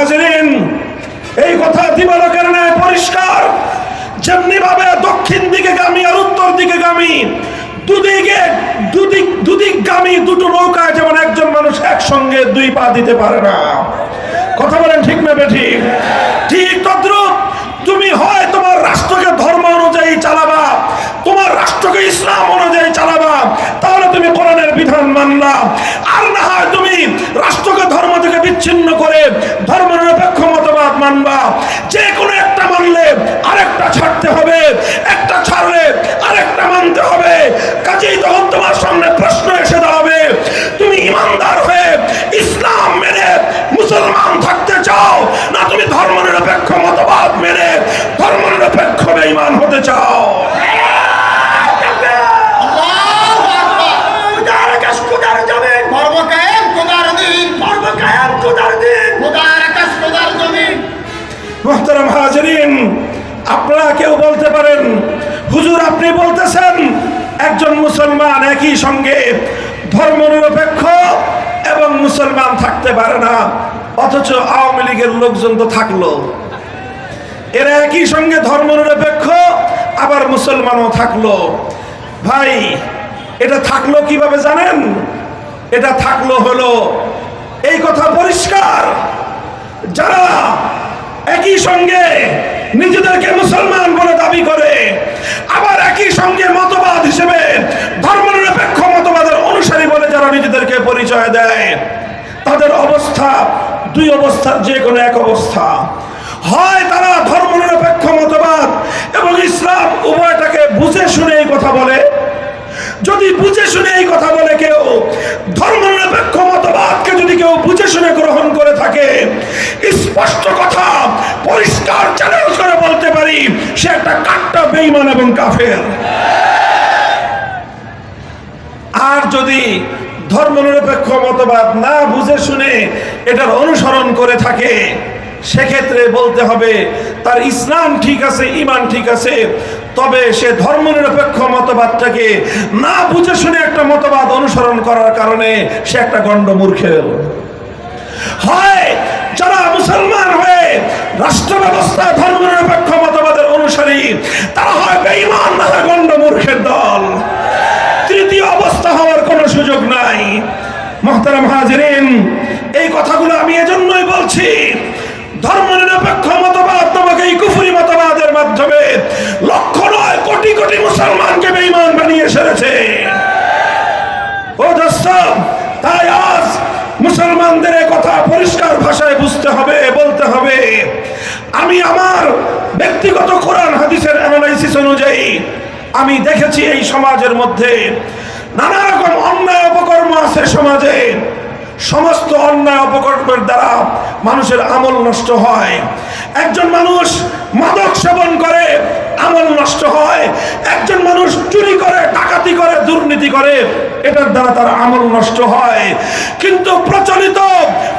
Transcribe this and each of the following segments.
হাজরিন এই কথা দিবালকের ন্যায় পরিষ্কার। যেমনি ভাবে দক্ষিণ দিকে গামী আর উত্তর দিকে গামী, দুদিকে, দুদিক দুদিকগামী দুটো নৌকায় যেমন একজন মানুষ একসঙ্গে দুই পা দিতে পারে না। কথা বলেন ঠিক না বেঠিক ঠিক তদ্রুপ তুমি হয় তোমার রাষ্ট্রকে ধর্ম অনুযায়ী চালাবা, তোমার রাষ্ট্রকে ইসলাম অনুযায়ী চালাবা তুমি কোরআনের বিধান মানলা। আর না হয় তুমি রাষ্ট্রকে ধর্ম থেকে বিচ্ছিন্ন করে ধর্ম নিরপেক্ষ মতবাদ মানবা। যে কোনো একটা মানলে আরেকটা ছাড়তে হবে, একটা ছাড়লে আরেকটা মানতে হবে। কাজেই তখন তোমার সামনে প্রশ্ন এসে দাঁড়াবে, তুমি ইমানদার হয়ে ইসলাম মেনে মুসলমান থাকতে চাও, না তুমি ধর্ম নিরপেক্ষ মতবাদ মেনে ধর্ম নিরপেক্ষ বেঈমান হতে চাও? মোহতারাম আপনারা কেউ বলতে পারেন, হুজুর আপনি বলতেছেন, একজন মুসলমান একই সঙ্গে ধর্মনিরপেক্ষ এবং মুসলমান থাকতে পারে না, অথচ আওয়ামী লীগের লোকজন তো থাকল। এরা একই সঙ্গে ধর্মনিরপেক্ষ, আবার মুসলমানও থাকল। ভাই, এটা থাকল কীভাবে জানেন? এটা থাকল হলো, এই কথা পরিষ্কার, যারা একই সঙ্গে নিজেদেরকে মুসলমান বলে দাবি করে, আবার একই সঙ্গে মতবাদ হিসেবে ধর্মনিরপেক্ষ মতবাদের অনুসারী বলে যারা নিজেদেরকে পরিচয় দেয়, তাদের অবস্থা দুই অবস্থার যে কোনো এক অবস্থা। হয় তারা ধর্মনিরপেক্ষ মতবাদ এবং ইসলাম উভয়টাকে বুঝে শুনে এই কথা বলে যদি বুঝে শুনে এই কথা বলে কেউ ধর্ম নিরপেক্ষ মতবাদকে যদি কেউ বুঝে শুনে গ্রহণ করে থাকে, স্পষ্ট কথা, পরিষ্কার চ্যালেঞ্জ করে বলতে পারি, সে একটা কাট্টা বেইমান এবং কাফের। আর যদি ধর্মনিরপেক্ষ মতবাদ না বুঝে শুনে এটার অনুসরণ করে থাকে সেক্ষেত্রে বলতে হবে, তার ইসলাম ঠিক আছে ইমান ঠিক আছে, তবে সে ধর্মনিরপেক্ষ মতবাদটাকে না বুঝে শুনে একটা মতবাদ অনুসরণ করার কারণে সে একটা গণ্ড মূর্খের। হয় যারা মুসলমান হয়ে রাষ্ট্র ব্যবস্থা ধর্মনিরপেক্ষ মতবাদের অনুসারী, তারা হয় বেঈমান না গণ্ড মূর্খের দল। তৃতীয় অবস্থা হওয়ার কোনো সুযোগ নাই। মহতারাম হাজিরিন, এই কথাগুলো আমি এজন্যই বলছি ধর্মনিরপেক্ষ মতবাদ তোমাকে এই কুফুরি মতবাদের মাধ্যমে লক্ষ নয় কোটি কোটি মুসলমানকে বেঈমান বানিয়ে সেরেছে। ও দোস্ত তাই আজ মুসলমানদের কথা পরিষ্কার ভাষায় বুঝতে হবে, বলতে হবে। আমি আমার ব্যক্তিগত কোরআন হাদিসের অ্যানালাইসিস অনুযায়ী আমি দেখেছি এই সমাজের মধ্যে নানা রকম অন্যায় অপকর্ম আছে সমাজে। সমস্ত অন্যায় অপকর্মের দ্বারা মানুষের আমল নষ্ট হয়। একজন মানুষ মাদক সেবন করে, আমল নষ্ট হয়। একজন মানুষ চুরি করে, ডাকাতি করে, দুর্নীতি করে, এটার দ্বারা তার আমল নষ্ট হয়। কিন্তু প্রচলিত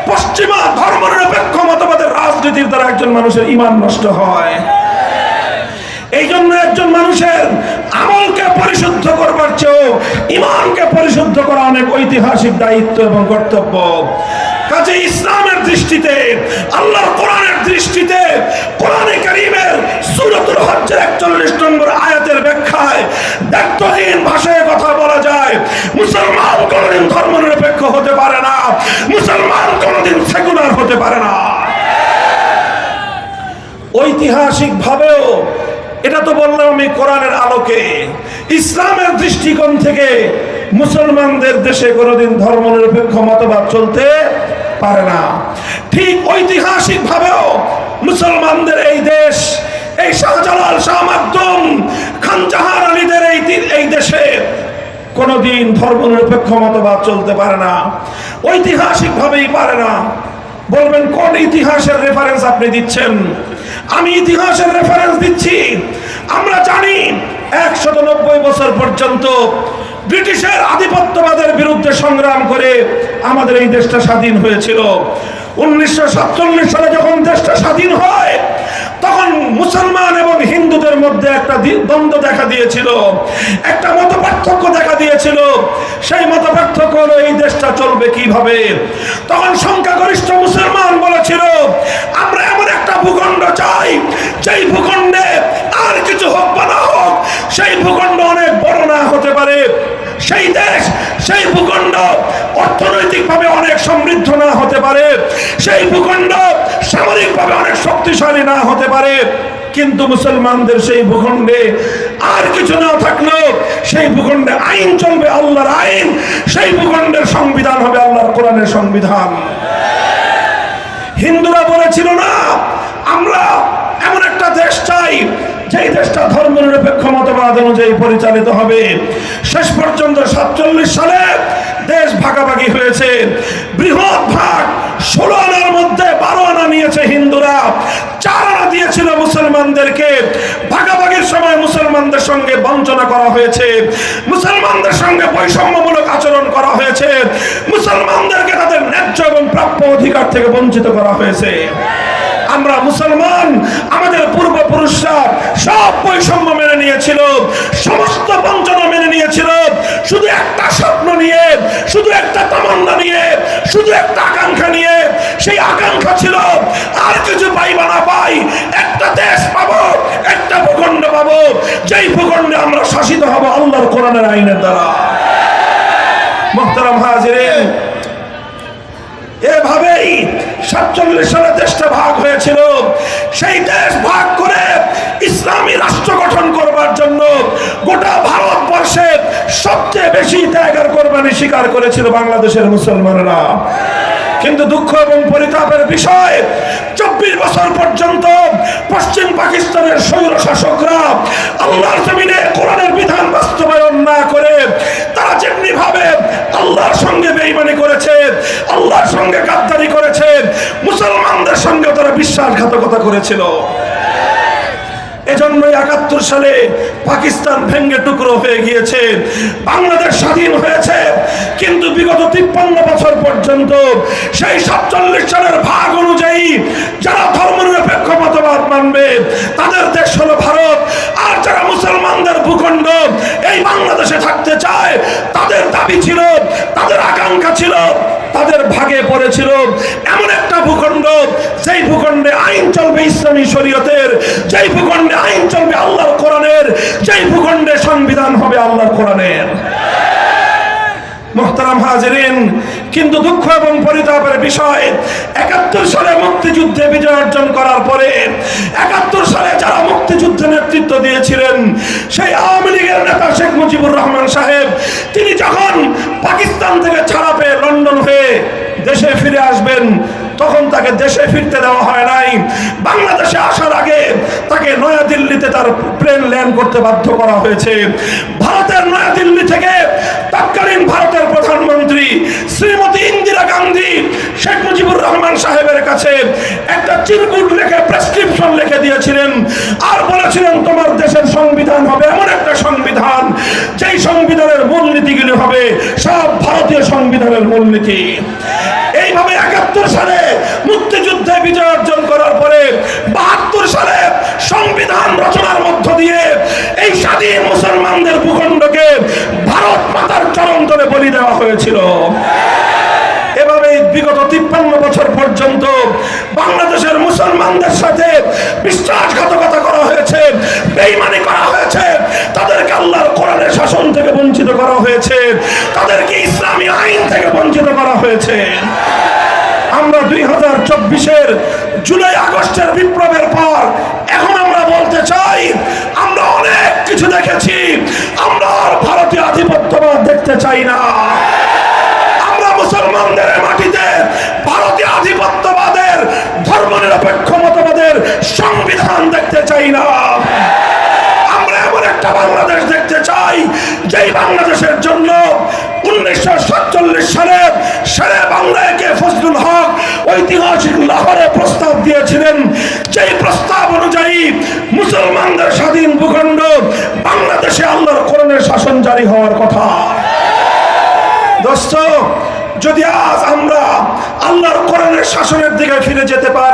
পশ্চিমা ধর্মনিরপেক্ষ মতবাদের রাজনীতির দ্বারা একজন মানুষের ইমান নষ্ট হয়। এই জন্য একজন মানুষের আমলকে পরিশুদ্ধ করবার চেয়েও ইমানকে পরিশুদ্ধ করা অনেক ঐতিহাসিক দায়িত্ব এবং কর্তব্য। কাজে ইসলামের দৃষ্টিতে, আল্লাহর কোরআনের দৃষ্টিতে, কোরআনে কারীমের সূরাতুল হজ্জের 41 নম্বর আয়াতের ব্যাখ্যায় দায়িত্বহীন ভাষায় কথা বলা যায়, মুসলমান কোনোদিন ধর্মনিরপেক্ষ হতে পারে না, মুসলমান কোনোদিন সেকুলার হতে পারে না। ঐতিহাসিক ভাবেও এটা তো বললাম আমি কোরআনের আলোকে। ইসলামের দৃষ্টিকোণ থেকে মুসলমানদের দেশে কোনোদিন ধর্মনিরপেক্ষ মতবাদ চলতে পারে না। ঠিক ঐতিহাসিক ভাবেও মুসলমানদের এই দেশ, এই শাহজালাল, শাহ মাকদুম, খান জাহান আলীদের এই এই দেশে কোনোদিন ধর্মনিরপেক্ষ মতবাদ চলতে পারে না। ঐতিহাসিক ভাবেই পারে না। বলবেন কোন ইতিহাসের রেফারেন্স আপনি দিচ্ছেন? আমি ইতিহাসের রেফারেন্স দিচ্ছি। আমরা জানি একশত বছর পর্যন্ত ব্রিটিশের আধিপত্যবাদের বিরুদ্ধে সংগ্রাম করে আমাদের এই দেশটা স্বাধীন হয়েছিল। উনিশশো সাতচল্লিশ সালে যখন দেশটা স্বাধীন হয় তখন মুসলমান এবং হিন্দুদের মধ্যে একটা দ্বন্দ্ব দেখা দিয়েছিল। একটা মত পার্থক্য দেখা দিয়েছিল। সেই মত পার্থক্য হলো, এই দেশটা চলবে কীভাবে? তখন সংখ্যাগরিষ্ঠ মুসলমান বলেছিল, আমরা এমন একটা ভূখণ্ড চাই, যেই ভূখণ্ডে আর কিছু হোক বা না হোক, সেই ভূখণ্ড অনেক বড় না হতে পারে। সেই দেশ, সেই ভূখণ্ড অর্থনৈতিকভাবে অনেক সমৃদ্ধ না হতে পারে। সেই ভূখণ্ড শক্তিশালী না হতে পারে, কিন্তু মুসলমানদের সেই ভূখণ্ডে আর কিছু না থাকলেও সেই ভূখণ্ডে আইন চলবে, আল্লাহর আইন। সেই ভূখণ্ডের সংবিধান হবে আল্লাহর কোরআনের সংবিধান। হিন্দুরা বলেছিল, না, আমরা এমন একটা দেশ চাই যেই দেশটা ধর্ম নিরপেক্ষ মতবাদ অনুযায়ী পরিচালিত হবে, শেষ পর্যন্ত সাতচল্লিশ সালে দেশ ভাগাভাগি হয়েছে। বৃহৎ ভাগ ষোলো আনার মধ্যে বারো আনা নিয়েছে হিন্দুরা। চার আনা দিয়েছিল মুসলমানদেরকে। ভাগাভাগির সময় মুসলমানদের সঙ্গে বঞ্চনা করা হয়েছে। মুসলমানদের সঙ্গে বৈষম্যমূলক আচরণ করা হয়েছে। মুসলমানদেরকে তাদের ন্যায্য এবং প্রাপ্য অধিকার থেকে বঞ্চিত করা হয়েছে। আমরা মুসলমান, আমাদের পূর্বপুরুষরা সব বৈষম্য মেনে নিয়েছিল, সমস্ত বঞ্চনা মেনে নিয়েছিল, শুধু একটা স্বপ্ন নিয়ে, শুধু একটা তামান্না নিয়ে, শুধু একটা আকাঙ্ক্ষা নিয়ে, সেই আকাঙ্ক্ষা ছিল, আর কিছু পাইবা না পাই, একটা দেশ পাবো, একটা ভূখণ্ড পাবো, যেই ভূখণ্ডে আমরা শাসিত হব আল্লাহর কোরআনের আইনের দ্বারা। মোহতারাম হাজিরেন সাতচল্লিশ সালে দেশটা ভাগ হয়েছিল। সেই দেশ ভাগ করে ইসলামী রাষ্ট্র গঠন করবার জন্য গোটা ভারতবর্ষে সবচেয়ে বেশি ত্যাগের কোরবানি স্বীকার করেছিল বাংলাদেশের মুসলমানরা। কিন্তু দুঃখ এবং পরিতাপের বিষয়, চব্বিশ বছর পর্যন্ত পশ্চিম পাকিস্তানের স্বৈর শাসকরা আল্লাহর জমিনে কোরআনের বিধান বাস্তবায়ন না করে তারা যেমনি ভাবে আল্লাহর সঙ্গে বেইমানি করেছে, আল্লাহর সঙ্গে গাদ্দারি তারা বিশ্বাসঘাতকতা করেছিল। এজন্যই একাত্তর সালে পাকিস্তান ভেঙ্গে টুকরো হয়ে গিয়েছে। বাংলাদেশ স্বাধীন হয়েছে। কিন্তু বিগত তিপ্পান্ন বছর পর্যন্ত সেই সাতচল্লিশ সালের ভাগ অনুযায়ী যারা ধর্মনিরপেক্ষ মতবাদ মানবে, তাদের দেশ হলো ভারত। আর যারা মুসলমানদের ভূখণ্ড এই বাংলাদেশে থাকতে চায়, তাদের দাবি ছিল, তাদের আকাঙ্ক্ষা ছিল, তাদের ভাগে পড়েছিল। এমন একটা ভূখণ্ড সেই ভূখণ্ডে আইন চলবে ইসলামী শরীয়তের, যেই ভূখণ্ডে আইন চলবে আল্লাহর কোরআনের। যেই ভূখণ্ডে সংবিধান হবে আল্লাহর কোরআনের। মোহতারাম হাজিরিন, কিন্তু দুঃখ এবং পরিতাপের বিষয়, একাত্তর সালে মুক্তিযুদ্ধে বিজয় অর্জন করার পরে, একাত্তর সালে যারা মুক্তিযুদ্ধে নেতৃত্ব দিয়েছিলেন, সেই আওয়ামী লীগের নেতা শেখ মুজিবুর রহমান সাহেব, তিনি যখন পাকিস্তান থেকে ছাড়া পেয়ে লন্ডন হয়ে দেশে ফিরে আসবেন, তখন তাকে দেশে ফিরতে দেওয়া হয় নাই। বাংলাদেশে আসার আগে তাকে নয়াদিল্লিতে তার প্লেন ল্যান্ড করতে বাধ্য করা হয়েছে। ভারতের নয়াদিল্লি থেকে তৎকালীন ভারতের প্রধানমন্ত্রী শ্রীমতী ইন্দিরা গান্ধী শেখ মুজিবুর রহমান সাহেবের কাছে একটা চিরকুট লিখে প্রেসক্রিপশন লিখে দিয়েছিলেন আর বলেছিলেন তোমার দেশের সংবিধান হবে, এমন একটা সংবিধান, যেই সংবিধানের মূলনীতিগুলি হবে, সব ভারতীয় সংবিধানের মূলনীতি। এইভাবে একাত্তর সালে মুক্তিযুদ্ধে বিজয় অর্জন করার পরে বাহাত্তর সালে সংবিধান রচনার মধ্য দিয়ে এই স্বাধীন মুসলমানদের ভূখণ্ডকে ভারত মাতার চরণ তলে বলি দেওয়া হয়েছিল। এভাবে বিগত তিপ্পান্ন বছর পর্যন্ত বাংলাদেশের মুসলমানদের সাথে বিশ্বাসঘাতকতা করা হয়েছে বেইমানি করা হয়েছে, তাদেরকে আল্লাহর কোরআনের শাসন থেকে বঞ্চিত করা হয়েছে, তাদেরকে ইসলামী আইন থেকে বঞ্চিত করা হয়েছে। আমরা দুই হাজার চব্বিশের জুলাই আগস্টের বিপ্লবের পর এখন আমরা বলতে চাই, আমরা অনেক কিছু দেখেছি, আমরা আর ভারতীয় আধিপত্যবাদ দেখতে চাই না। আমরা মুসলমানদের মাটিতে ভারতীয় আধিপত্যবাদের ধর্মনিরপেক্ষ মতবাদের সংবিধান দেখতে চাই না। আমরা এমন একটা বাংলাদেশ দেখতে চাই, যেই বাংলাদেশের জন্য উনিশশো সাতচল্লিশ সালে সারে বাংলাকে ফজলুল হক ঐতিহাসিক লাহোরে প্রস্তাব দিয়েছিলেন। যেই প্রস্তাব অনুযায়ী মুসলমানদের স্বাধীন ভূখণ্ড বাংলাদেশে আল্লাহর কোরআনের শাসন জারি হওয়ার কথা। দোস্ত যদি আজ আমরা আল্লাহর কোরআনের শাসনের দিকে ফিরে যেতে পার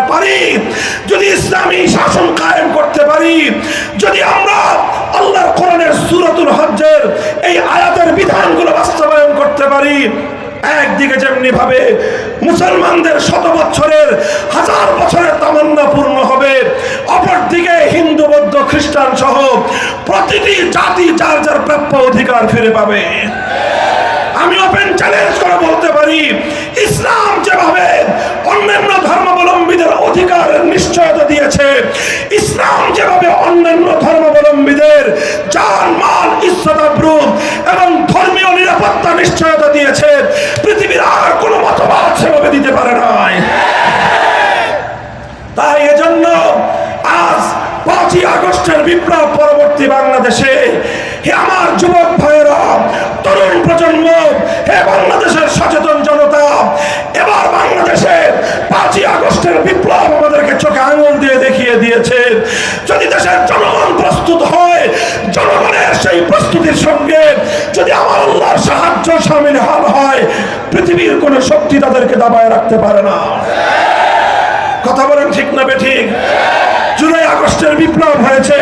যদি ইসলামী শাসন কায়েম করতে পারি, যদি আমরা আল্লাহর কোরআনের সুরতুল হজ্জের এই আয়াতের বিধানগুলো বাস্তবায়ন করতে পারি, একদিকে যেমনি ভাবে মুসলমানদের শত বছরের হাজার বছরের তামান্না পূর্ণ হবে, অপরদিকে হিন্দু প্রতিটি জাতি যার যার প্রাপ্য অধিকার ফিরে পাবে। আমি ওপেন চ্যালেঞ্জ করে বলতে পারি, ইসলাম যেভাবে অন্যান্য ধর্মাবলম্বীদের অধিকারের নিশ্চয়তা দিয়েছে, ইসলাম যেভাবে অন্যান্য ধর্মাবলম্বীদের জান, মাল ইসলাম এবং ধর্মীয় নিরাপত্তা নিশ্চয়তা দিয়েছে, পৃথিবীর আর কোনো মতবাদ সেভাবে দিতে পারে নাই। তাই এজন্য আজ পাঁচই আগস্টের বিপ্লব পরবর্তী বাংলাদেশে আমার যুবক প্রজন্ম হে বাংলাদেশের সচেতন জনতা, এবার বাংলাদেশে পাঁচই আগস্টের বিপ্লব আমাদেরকে চোখে আঙুল দিয়ে দেখিয়ে দিয়েছে যদি দেশের জনগণ প্রস্তুত হয়, জনগণের সেই প্রস্তুতির সঙ্গে যদি আমার আল্লাহর সাহায্য সামিল হাল হয়, পৃথিবীর কোনো শক্তি তাদেরকে দাবায় রাখতে পারে না। কথা বলেন ঠিক না ঠিক? জুলাই আগস্টের বিপ্লব হয়েছে,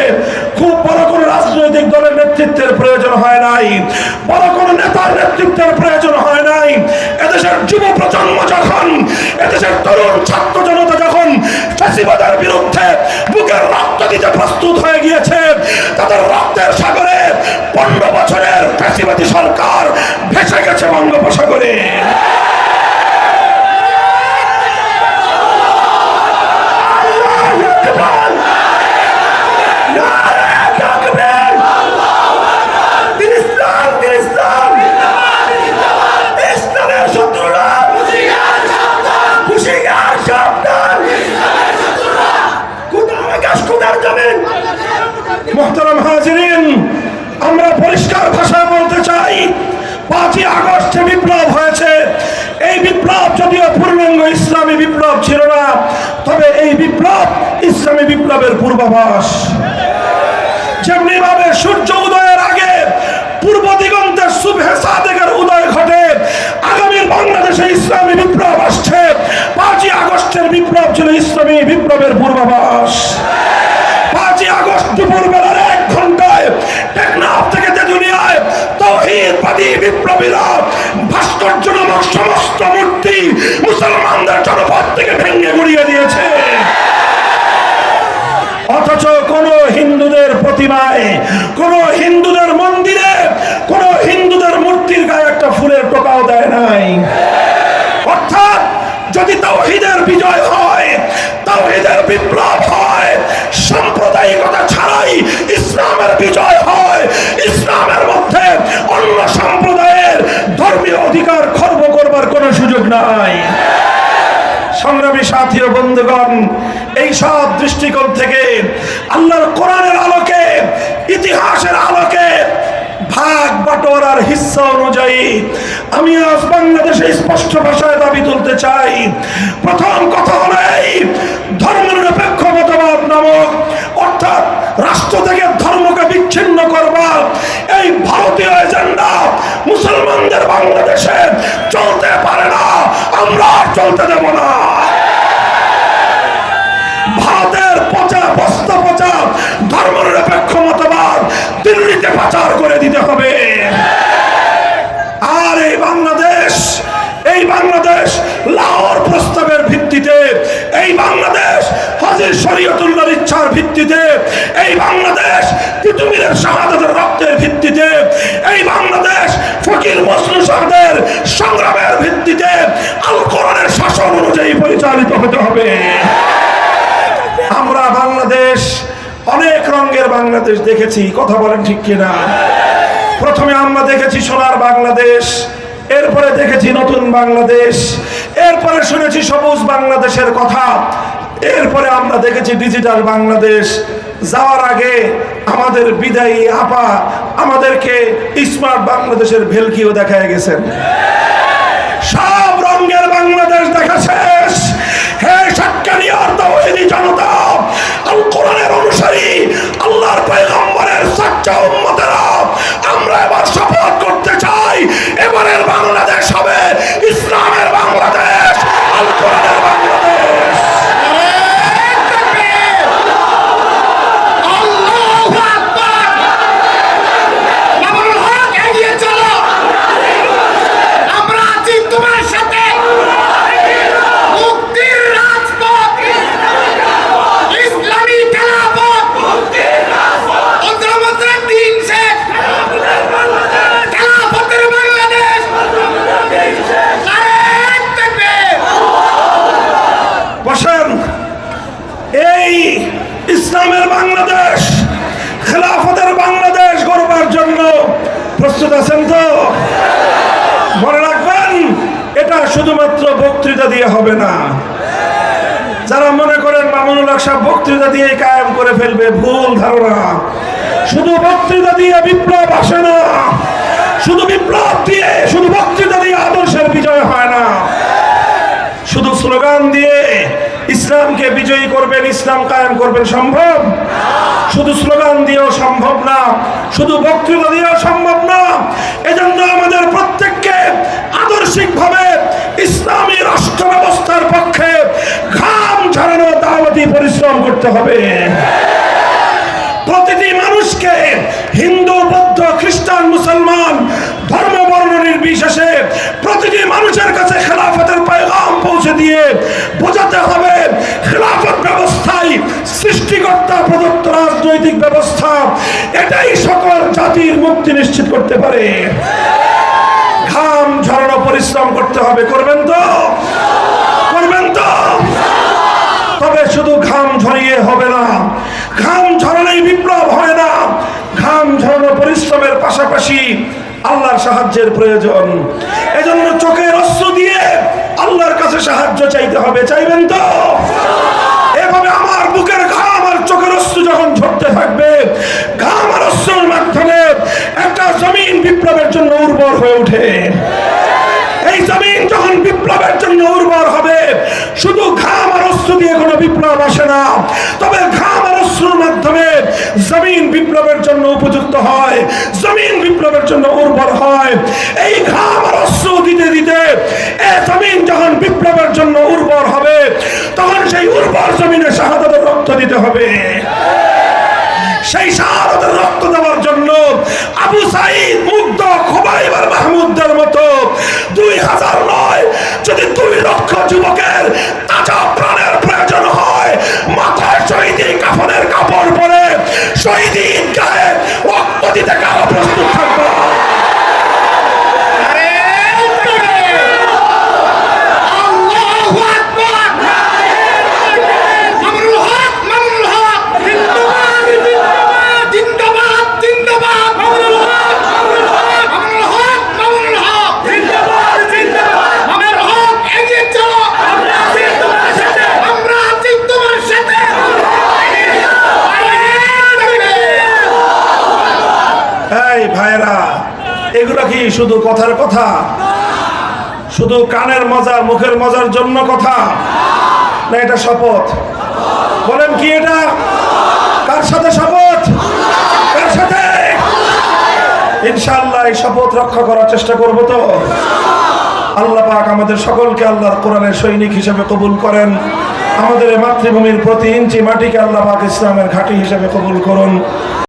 খুব বড় কোন রাজনৈতিক দলের নেতৃত্বের প্রয়োজন হয় নাই। বড় কোন নেতার নেতৃত্বের প্রয়োজন হয় নাই। এদেশের যুব প্রজন্ম যখন, এদেশের তরুণ ছাত্র জনতা যখন ফেসিবাদের বিরুদ্ধে বুকের রক্ত দিতে প্রস্তুত হয়ে গিয়েছে, তাদের রক্তের সাগরে পনেরো বছরের ফেসিবাদী সরকার ভেসে গেছে বঙ্গোপসাগরে ইসলাম ইসলাম ইসলামের শত্রুরা হুশিয়ার সাবধান কোথাও আকাশ কোথার যাবেন মোহতারাম হাজিরিন আমরা পরিষ্কার ভাষায় বলতে চাই পাঁচই আগস্টে বিপ্লব হয়েছে এই বিপ্লব যদিও পূর্ণাঙ্গ ইসলামী বিপ্লব ছিল না তবে এই বিপ্লব ইসলামী পূর্বাভাস। যেমনি ভাবে সূর্য উদয়ের আগে পূর্ব দিগন্তের শুভে সাদেকের উদয় ঘটে আগামীর বাংলাদেশে ইসলামী বিপ্লব আসছে। পাঁচই আগস্টের বিপ্লব ছিল ইসলামী বিপ্লবের পূর্বাভাস। পাঁচই আগস্ট দুপুর বেলার এক ঘন্টায় টেকনাফ থেকে তেতুলিয়ায় তৌহিদবাদী বিপ্লবীরা ভাস্কর্য সমস্ত মূর্তি মুসলমানদের জনপদ থেকে ভেঙে গুড়িয়ে দিয়েছে। অথচ কোন হিন্দুদের প্রতিমায়, কোন হিন্দুদের মন্দিরে, কোন হিন্দুদের মূর্তির গায়ে একটা ফুলের টোকাও দেয় নাই। অর্থাৎ যদি তাওহিদের বিজয় হয়, তাওহিদের বিপ্লব হয়, সাম্প্রদায়িকতা ছাড়াই ইসলামের বিজয় হয়, ইসলামের মধ্যে অন্য সম্প্রদায়ের ধর্মীয় অধিকার খর্ব করবার কোনো সুযোগ নাই। সংগ্রামী সাথী ও বন্ধুগণ, এই সব দৃষ্টিকোণ থেকে আল্লাহর কোরআনের আলোকে, ইতিহাসের আলোকে ভাগ বাটোয়ারার হিস্সা অনুযায়ী আমি আজ বাংলাদেশে স্পষ্ট ভাষায় দাবি তুলতে চাই। প্রথম কথা হলো এই, ধর্মনিরপেক্ষ মতবাদ নামক, অর্থাৎ রাষ্ট্র থেকে ধর্মকে বিচ্ছিন্ন করবা এই ভারতীয় এজেন্ডা মুসলমানদের বাংলাদেশে চলতে পারে না। আমরা চলতে দেব না। ভারতের পচা বস্তা পচা, ধর্মনিরপেক্ষ মতবাদ দিল্লিতে পাচার করে দিতে হবে। আর এই বাংলাদেশ এই বাংলাদেশ লাহোর প্রস্তাবের ভিত্তিতে, এই বাংলাদেশ হাজির শরীয়তুল্লাহর ইচ্ছার ভিত্তিতে, এই বাংলাদেশ তিতুমিরের শাহাদাতের রক্তের ভিত্তিতে, এই বাংলাদেশ ফকির মসলু শাহদের সংগ্রামের ভিত্তিতে আল কোরআনের শাসন অনুযায়ী পরিচালিত হতে হবে। আমরা বাংলাদেশ অনেক রঙের বাংলাদেশ দেখেছি, কথা বলেন ঠিক কিনা? প্রথমে আমরা দেখেছি সোনার বাংলাদেশ এরপরে দেখেছি নতুন বাংলাদেশ। এরপরে শুনেছি সবুজ বাংলাদেশের কথা। এরপরে আমরা দেখেছি ডিজিটাল বাংলাদেশ। যাওয়ার আগে আমাদের বিদায়ী আপা আমাদেরকে স্মার্ট বাংলাদেশের ভেলকিও দেখায় গেছেন। সব রঙের বাংলাদেশ দেখা শেষ। হে সাক্কারিয়ার তাওহীদি বক্তৃতা দিয়ে কায়েম করে ফেলবে, ভুল ধারণা। শুধু বক্তৃতা দিয়ে বিপ্লব আসে না। শুধু বিপ্লব দিয়ে, শুধু বক্তৃতা দিয়ে আদর্শের বিজয় হয় না। শুধু স্লোগান দিয়ে ইসলামকে বিজয়ী করবেন, ইসলাম কায়েম করবেন সম্ভব? শুধু স্লোগান দিয়েও সম্ভব না। শুধু বক্তৃতা দিয়েও সম্ভব না। এজন্য আমাদের প্রত্যেককে আদর্শিকভাবে ইসলামী রাষ্ট্র ব্যবস্থার পক্ষে পরিশ্রম করতে হবে। প্রতিটি মানুষকে হিন্দু, বৌদ্ধ, খ্রিস্টান, মুসলমান, ধর্ম, বর্ণ নির্বিশেষে প্রতিটি মানুষের কাছে খেলাফতের পয়গাম পৌঁছে দিয়ে বোঝাতে হবে, খেলাফত ব্যবস্থায় সৃষ্টিকর্তা, প্রদত্ত রাজনৈতিক ব্যবস্থা, এটাই সকল জাতির মুক্তি নিশ্চিত করতে পারে। ঘাম ঝরানো পরিশ্রম করতে হবে, করবেন তো? শুধু ঘাম ঝরিয়ে হবে না। ঘাম ঝরালেই বিপ্লব হয় না। ঘাম ঝরানো পরিশ্রমের পাশাপাশি আল্লাহর সাহায্যের প্রয়োজন। এজন্য চোখের অশ্রু দিয়ে আল্লাহর কাছে সাহায্য চাইতে হবে। চাইবেন তো? এভাবে আমার বুকের ঘাম আর চোখের অশ্রু যখন ঝরতে থাকবে, ঘাম আর অশ্রুর মাধ্যমে একটা জমিন বিপ্লবের জন্য উর্বর হয়ে ওঠে। এই জমিন যখন বিপ্লবের জন্য উর্বর হবে, শুধু ঘাম আর অস্ত্র দিয়ে কোনো বিপ্লব আসে না। তবে ঘাম আর অস্ত্রের মাধ্যমে জমিন বিপ্লবের জন্য উপযুক্ত হয়, জমিন বিপ্লবের জন্য উর্বর হয়। এই ঘাম আর অস্ত্র দিতে দিতে এ জমিন যখন বিপ্লবের জন্য উর্বর হবে, তখন সেই উর্বর জমিনে শাহাদাতের রক্ত দিতে হবে। সেই শাহাদাতের রক্ত দেওয়ার জন্য আবু সাইদ মুগ্ধ খোবাইব আর মাহমুদদের মতো দুই হাজার নয়, যদি দুই লক্ষ যুবকের এগুলো কি শুধু কথার কথা? শুধু কানের মজা মুখের মজার জন্য কথা? না, এটা শপথ। বলেন কি এটা? কার সাথে শপথ? কার সাথে? ইনশাআল্লাহ, এই শপথ রক্ষা করার চেষ্টা করব তো। আল্লাহ পাক আমাদের সকলকে আল্লাহর কোরআনের সৈনিক হিসেবে কবুল করেন। আমাদের মাতৃভূমির প্রতি ইঞ্চি মাটিকে আল্লাহ পাক ইসলামের ঘাঁটি হিসেবে কবুল করুন।